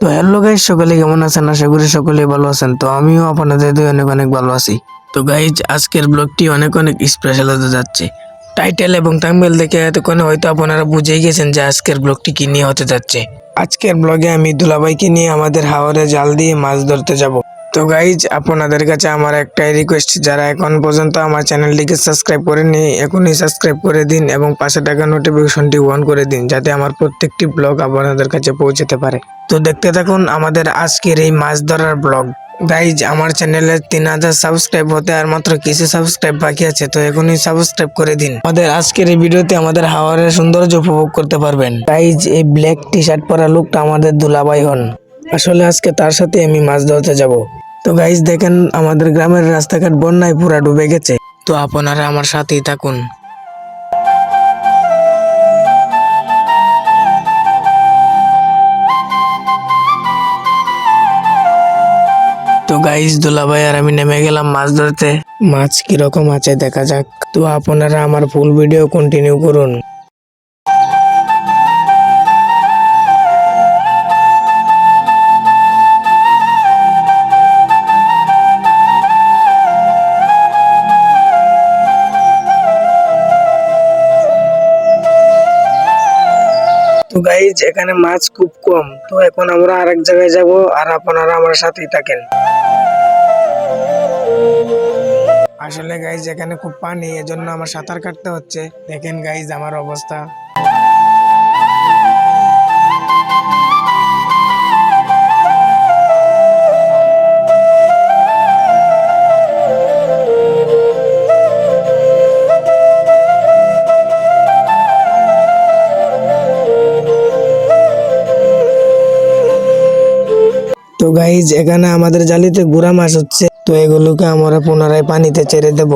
তো hello guys সকলে কেমন আছেন? আশা করি সকলে ভালো আছেন। তো আমিও আপনাদের দিয়ে অনেক অনেক ভালো আছি। তো গাইজ আজকের ব্লগটি অনেক অনেক স্পেশাল হতে যাচ্ছে। টাইটেল এবং থাম্বনেল দেখে এতক্ষণে হয়তো আপনারা বুঝেই গেছেন যে আজকের ব্লগটি কি নিয়ে হতে যাচ্ছে। আজকের ব্লগে আমি দুলাভাইকে নিয়ে আমাদের হাওরে জাল দিয়ে মাছ ধরতে যাব। তো গাইজ আপনাদের কাছে আমার একটাই রিকোয়েস্ট যারা এখন পর্যন্ত আমার চ্যানেলটিকে সাবস্ক্রাইব করেননি, এখনই সাবস্ক্রাইব করে দিন এবং পাশে টাকা নোটিফিকেশনটি অন করে দিন, যাতে আমার প্রত্যেকটি ব্লগ আপনাদের কাছে পৌঁছতে পারে। তো দেখতে থাকুন আমাদের আজকের এই মাছ ধরার ব্লগ গাইজ আমার চ্যানেলে তিন হাজার সাবস্ক্রাইব হতে আর মাত্র কিছু সাবস্ক্রাইব বাকি আছে, তো এখনই সাবস্ক্রাইব করে দিন। আমাদের আজকের এই ভিডিওতে আমাদের হাওয়ারের সৌন্দর্য উপভোগ করতে পারবেন। গাইজ এই ব্ল্যাক টি শার্ট পরা লোকটা আমাদের দুলাভাই হন। আসলে আজকে তার সাথে আমি মাছ ধরতে যাব। তো গাইজ দেখেন আমাদের গ্রামের রাস্তাঘাট বন্যায় পুরা ডুবে গেছে। তো আপনারা আমার সাথেই থাকুন। তো গাইস দুলাভাই আর আমি নেমে গেলাম মাছ ধরতে। মাছ কীরকম আছে দেখা যাক। তো আপনারা আমার ফুল ভিডিও কন্টিনিউ করুন। তো গাইজ এখানে মাছ খুব কম। তো এখন আমরা আরেক জায়গায় যাব আর আপনারা আমার সাথেই থাকেন। আসলে গাইজ এখানে খুব পানি, এজন্য আমার সাঁতার কাটতে হচ্ছে। দেখেন গাইজ আমার অবস্থা। তো গাইজ এখানে আমাদের জালিতে গুড়া মাছ হচ্ছে। তো এগুলোকে আমরা পুনরায় পানিতে ছেড়ে দেব।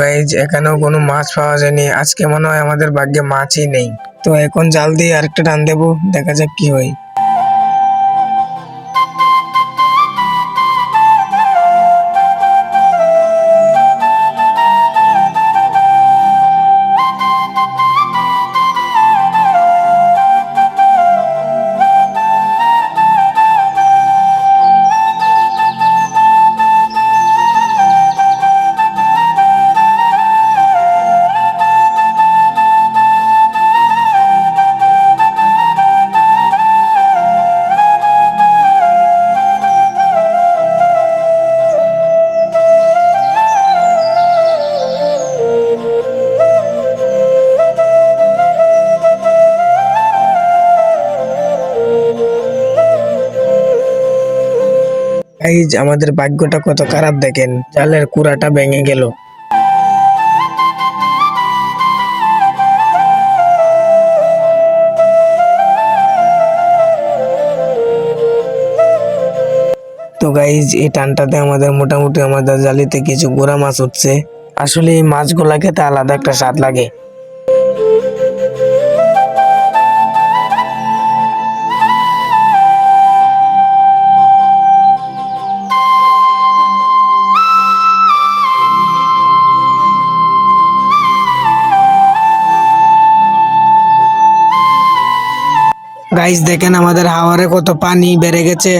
গাইজ, এখানেও কোনো মাছ পাওয়া যায়নি। আজকে মনে হয় আমাদের ভাগ্যে মাছই নেই। তো এখন জাল দিয়ে আরেকটা টান দেবো, দেখা যাক কি হয়। গাইজ আমাদের ভাগ্যটা কত খারাপ দেখেন, জালের কুড়াটা ভেঙে গেল। তো গাইজ এই টানটাতে আমাদের মোটামুটি আমাদের জালিতে কিছু গোড়া মাছ উঠছে। আসলে এই মাছগুলা খেতে আলাদা একটা স্বাদ লাগে। গাইজ দেখেন আমাদের হাওয়ারে কত পানি বেড়ে গেছে।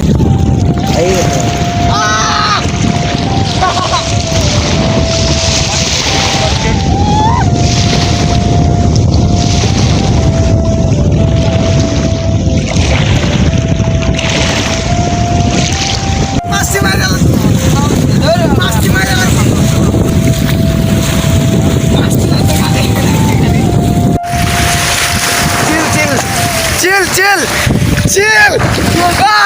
进进老哥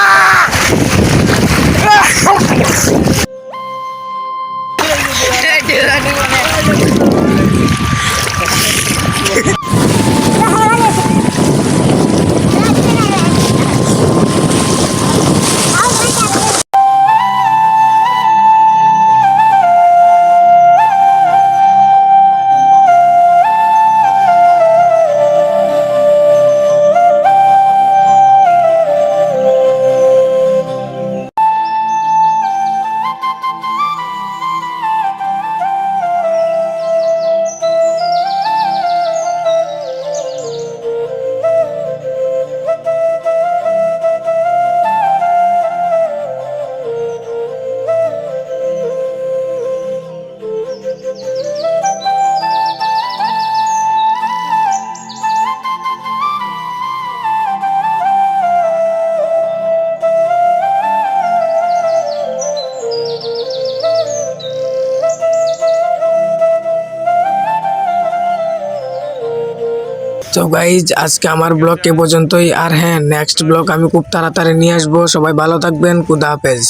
তো গাইজ আজকে আমার ব্লগ এ পর্যন্তই। আর হ্যাঁ নেক্সট ব্লগ আমি খুব তাড়াতাড়ি নিয়ে আসব। সবাই ভালো থাকবেন। খুদা হাফেজ।